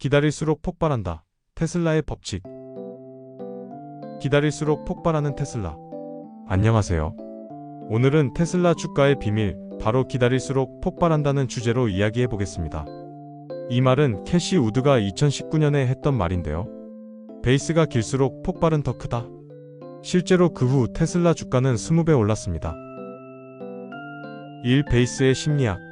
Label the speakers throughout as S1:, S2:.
S1: 기다릴수록 폭발한다. 테슬라의 법칙. 기다릴수록 폭발하는 테슬라. 안녕하세요. 오늘은 테슬라 주가의 비밀, 바로 기다릴수록 폭발한다는 주제로 이야기해 보겠습니다. 이 말은 캐시 우드가 2019년에 했던 말인데요. 베이스가 길수록 폭발은 더 크다. 실제로 그 후 테슬라 주가는 20배 올랐습니다. 1. 베이스의 심리학.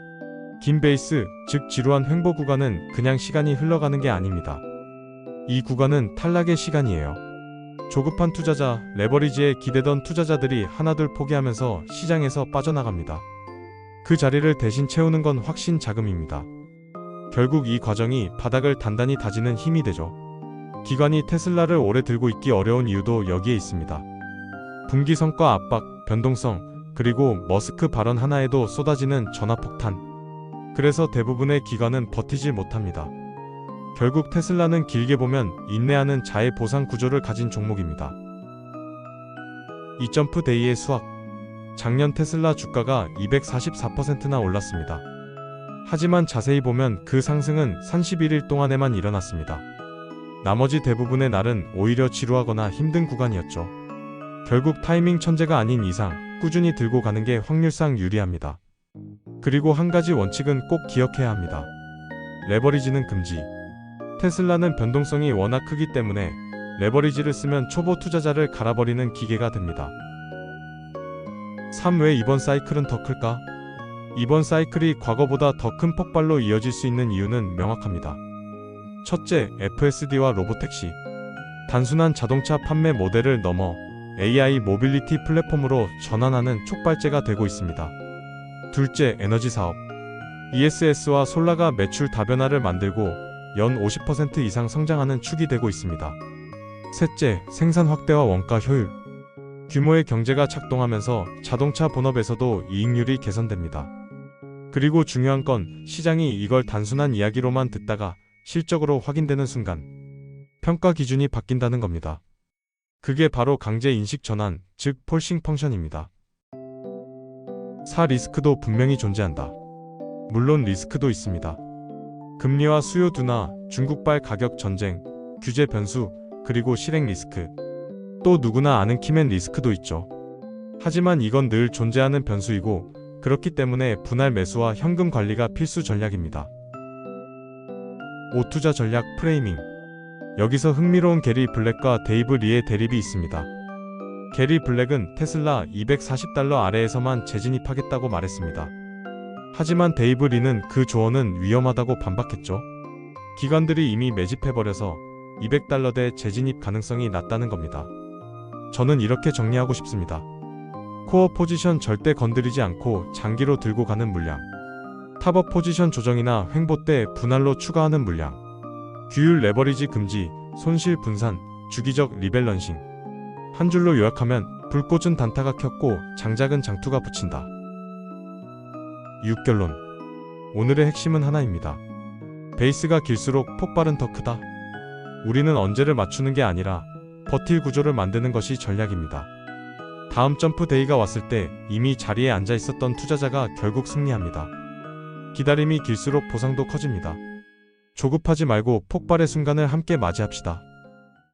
S1: 긴 베이스, 즉 지루한 횡보 구간은 그냥 시간이 흘러가는 게 아닙니다. 이 구간은 탈락의 시간이에요. 조급한 투자자, 레버리지에 기대던 투자자들이 하나둘 포기하면서 시장에서 빠져나갑니다. 그 자리를 대신 채우는 건 확신 자금입니다. 결국 이 과정이 바닥을 단단히 다지는 힘이 되죠. 기관이 테슬라를 오래 들고 있기 어려운 이유도 여기에 있습니다. 분기 성과 압박, 변동성, 그리고 머스크 발언 하나에도 쏟아지는 전화폭탄. 그래서 대부분의 기관은 버티질 못합니다. 결국 테슬라는 길게 보면 인내하는 자의 보상 구조를 가진 종목입니다. 이 점프 데이의 수학. 작년 테슬라 주가가 244%나 올랐습니다. 하지만 자세히 보면 그 상승은 31일 동안에만 일어났습니다. 나머지 대부분의 날은 오히려 지루하거나 힘든 구간이었죠. 결국 타이밍 천재가 아닌 이상 꾸준히 들고 가는 게 확률상 유리합니다. 그리고 한 가지 원칙은 꼭 기억해야 합니다. 레버리지는 금지. 테슬라는 변동성이 워낙 크기 때문에 레버리지를 쓰면 초보 투자자를 갈아버리는 기계가 됩니다. 3. 왜 이번 사이클은 더 클까? 이번 사이클이 과거보다 더 큰 폭발로 이어질 수 있는 이유는 명확합니다. 첫째, FSD와 로보택시. 단순한 자동차 판매 모델을 넘어 AI 모빌리티 플랫폼으로 전환하는 촉발제가 되고 있습니다. 둘째, 에너지 사업. ESS와 솔라가 매출 다변화를 만들고 연 50% 이상 성장하는 축이 되고 있습니다. 셋째, 생산 확대와 원가 효율. 규모의 경제가 작동하면서 자동차 본업에서도 이익률이 개선됩니다. 그리고 중요한 건 시장이 이걸 단순한 이야기로만 듣다가 실적으로 확인되는 순간 평가 기준이 바뀐다는 겁니다. 그게 바로 강제 인식 전환, 즉 폴싱 펑션입니다. 4. 리스크도 분명히 존재한다. 물론 리스크도 있습니다. 금리와 수요 둔화, 중국발 가격 전쟁, 규제 변수, 그리고 실행 리스크. 또 누구나 아는 키맨 리스크도 있죠. 하지만 이건 늘 존재하는 변수이고 그렇기 때문에 분할 매수와 현금 관리가 필수 전략입니다. 5. 투자 전략 프레이밍. 여기서 흥미로운 게리 블랙과 데이브 리의 대립이 있습니다. 게리 블랙은 테슬라 240달러 아래에서만 재진입하겠다고 말했습니다. 하지만 데이브 리는 그 조언은 위험하다고 반박했죠. 기관들이 이미 매집해버려서 200달러대 재진입 가능성이 낮다는 겁니다. 저는 이렇게 정리하고 싶습니다. 코어 포지션 절대 건드리지 않고 장기로 들고 가는 물량. 탑업 포지션 조정이나 횡보 때 분할로 추가하는 물량. 규율 레버리지 금지, 손실 분산, 주기적 리밸런싱. 한 줄로 요약하면 불꽃은 단타가 켰고 장작은 장투가 붙인다. 6결론. 오늘의 핵심은 하나입니다. 베이스가 길수록 폭발은 더 크다. 우리는 언제를 맞추는 게 아니라 버틸 구조를 만드는 것이 전략입니다. 다음 점프 데이가 왔을 때 이미 자리에 앉아 있었던 투자자가 결국 승리합니다. 기다림이 길수록 보상도 커집니다. 조급하지 말고 폭발의 순간을 함께 맞이합시다.